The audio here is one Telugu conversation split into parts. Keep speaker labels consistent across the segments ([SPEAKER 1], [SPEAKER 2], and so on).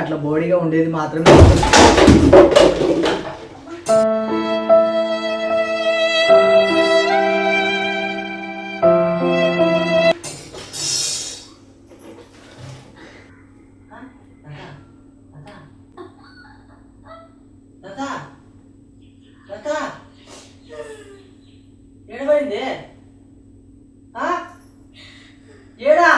[SPEAKER 1] అట్లా బోడీగా ఉండేది మాత్రమే
[SPEAKER 2] ఏడబడింది ఏడా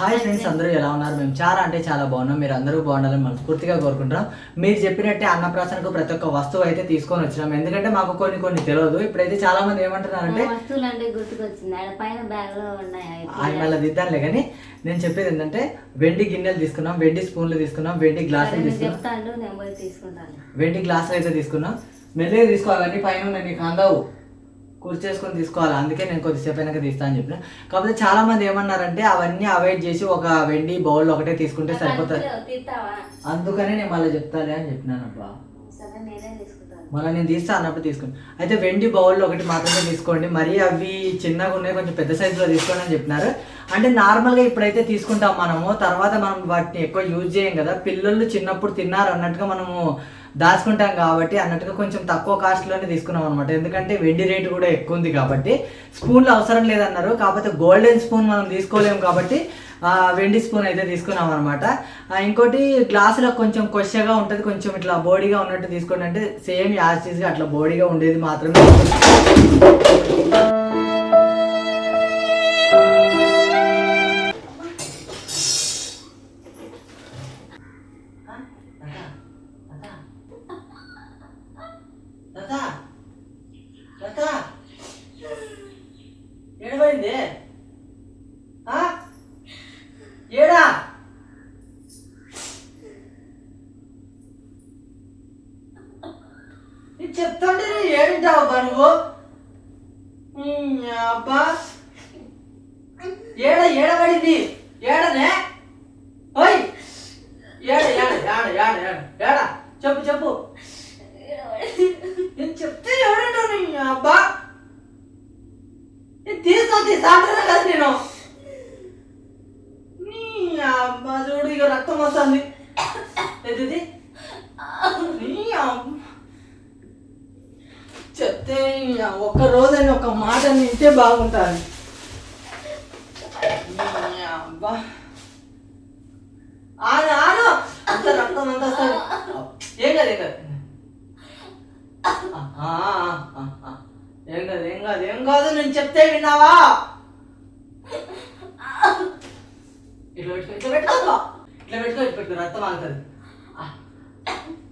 [SPEAKER 1] హాయ్ ఫ్రెండ్స్ అందరూ ఎలా ఉన్నారు? మేము చాలా అంటే చాలా బాగున్నాం. మీరు అందరూ బాగుండాలని మనస్ఫూర్తిగా కోరుకుంటున్నాం. మీరు చెప్పినట్టే అన్నప్రాసనకు ప్రతి ఒక్క వస్తువు అయితే తీసుకొని వచ్చినాం. ఎందుకంటే మాకు కొన్ని కొన్ని తెలియదు ఇప్పుడైతే చాలా మంది ఏమంటున్నారంటే ఆయన మళ్ళీ దిద్దానులే కానీ నేను చెప్పేది ఏంటంటే వెండి గిన్నెలు తీసుకున్నాం వెండి స్పూన్లు తీసుకున్నాం వెండి గ్లాసులు తీసుకున్నాం. వెండి గ్లాసులు అయితే తీసుకున్నాం. మెల్లగా తీసుకోవాలి పైన నీకు అందవు. కూర్చేసుకొని తీసుకోవాలి? అందుకే నేను కొద్దిసేపు అయినాక తీస్తా అని చెప్పిన. కాకపోతే చాలా మంది ఏమన్నారంటే అవన్నీ అవాయిడ్ చేసి ఒక వెండి బౌల్ ఒకటే తీసుకుంటే సరిపోతుంది అందుకనే నేను మళ్ళీ చెప్తాలే అని చెప్పినాను అబ్బా మళ్ళీ నేను తీస్తా అన్నప్పుడు తీసుకోండి. అయితే వెండి బౌల్ ఒకటి మాత్రమే తీసుకోండి. మరి అవి చిన్నగా ఉన్నాయి కొంచెం పెద్ద సైజులో తీసుకోండి అని చెప్పినారు. అంటే నార్మల్గా ఇప్పుడైతే తీసుకుంటాం మనము. తర్వాత మనం వాటిని ఎక్కువ యూజ్ చేయం కదా. పిల్లలు చిన్నప్పుడు తిన్నారు అన్నట్టుగా మనము దాచుకుంటాం కాబట్టి అన్నట్టుగా కొంచెం తక్కువ కాస్ట్లోనే తీసుకున్నాం అనమాట ఎందుకంటే వెండి రేటు కూడా ఎక్కువ ఉంది కాబట్టి స్పూన్లు అవసరం లేదన్నారు. కాకపోతే గోల్డెన్ స్పూన్ మనం తీసుకోలేము కాబట్టి వెండి స్పూన్ అయితే తీసుకున్నాం అనమాట ఇంకోటి గ్లాసులో కొంచెం కొచ్చగా ఉంటుంది. కొంచెం ఇట్లా బోడీగా ఉన్నట్టు తీసుకోండి. అంటే సేమ్ యాసిడ్గా అట్లా బోడీగా ఉండేది మాత్రమే.
[SPEAKER 2] ఏమైంది ఏడా? నేను చెప్తాంటే నేను ఏడింటావు అబ్బా నువ్వు? అబ్బా. ఏడ ఏడబడింది? ఏడనే ఓయ్ ఏడ ఏడ ఏడ ఏడ ఏడ ఏడ చెప్పు చెప్పు నేను చెప్తే ఎవడంటావు నీ అబ్బా చేస్తా అంటున్నా కదా నేను. నీ అమ్మ చూడు ఇక రక్తం వస్తుంది. ఏది నీ అమ్మ. చెప్తే ఇక ఒక్క రోజని ఒక మాట వింటే బాగుంటుంది. అబ్బా ఆను ఆను అంత రక్తం అంత వస్తుంది. ఏం కదా ఏం కదా. ఆ, ఏం కాదు ఏం కాదు ఏం కాదు నేను చెప్తే విన్నావా? ఇట్లా పెట్టుకో ఇట్లా పెట్టుకో ఇట్లా పెట్టుకో ఇట్లా పెట్టుకో రక్తం ఆగుతుంది.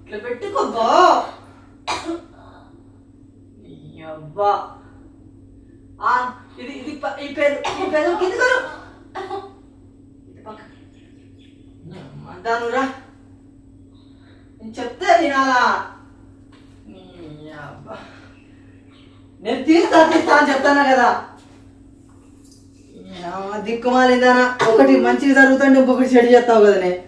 [SPEAKER 2] ఇట్లా పెట్టుకోబ్బా అబ్బా ఆ, ఇది ఇది ఈ పేరు ఈ పేరు కింద కొను. అంటానురా నేను చెప్తే తినాలా నీ అబ్బా. నేను తీస్తా తీస్తా అని చెప్తాను కదా? దిక్కుమాలిందానా? ఒకటి మంచిగా జరుగుతుంటే ఇంకొకటి చెడు చేస్తావు కదా నేను